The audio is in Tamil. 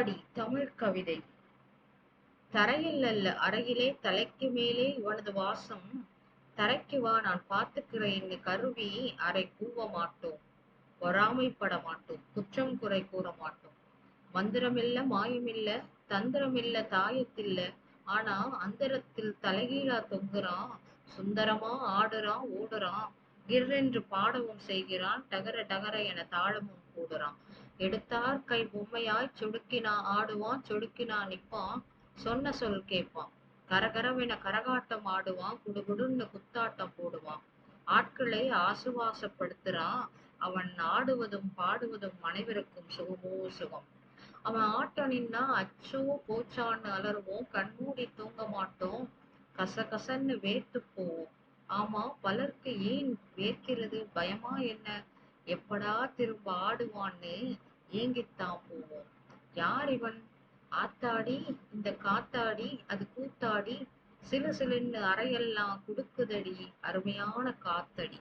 ஆத்தாடி தமிழ் கவிதை. தரையில் அல்ல அறையிலே தலைக்கு மேலே இவனது வாசம். தரைக்கு வா நான் பார்த்துக்கிறேன் கருவி அறை கூவ மாட்டோம். பொறாமைப்பட மாட்டோம் குற்றம் குறை கூற மாட்டோம். மந்திரமில்ல மாயமில்ல தந்திரமில்ல தாயத்தில்ல. ஆனா அந்தரத்தில் தலைகீழா தொங்குறான் சுந்தரமா ஆடுறான் ஓடுறான் கிர்ரென்று பாடவும் செய்கிறான் டகர டகர என தாளமும் கூடுறான். எடுத்தார் கை பொம்மையாய் சொடுக்கினா ஆடுவான் சொடுக்கினா நிப்பான் சொன்ன சொல் கேட்பான். கரகரவென கரகாட்டம் ஆடுவான் குடுகுடுன்னு குத்தாட்டம் போடுவான். ஆட்களை ஆசுவாசப்படுத்துறான். அவன் ஆடுவதும் பாடுவதும் அனைவருக்கும் சுகமோ சுகம். அவன் ஆட்டம் நின்னா அச்சோ போச்சான்னு அலறுவோம் கண்மூடி தூங்க மாட்டோம் கசகசன்னு வேர்த்து போவோம். ஆமா பலருக்கு ஏன் வேர்க்கிறது? பயமா என்ன? எப்படா திரும்ப ஆடுவான்னு ஏங்கித்தான் போவோம். யார் இவன்? ஆத்தாடி இந்த காத்தாடி அது கூத்தாடி. சிலு சிலுன்னு அறையெல்லாம் குடுக்குதடி அருமையான காத்தடி.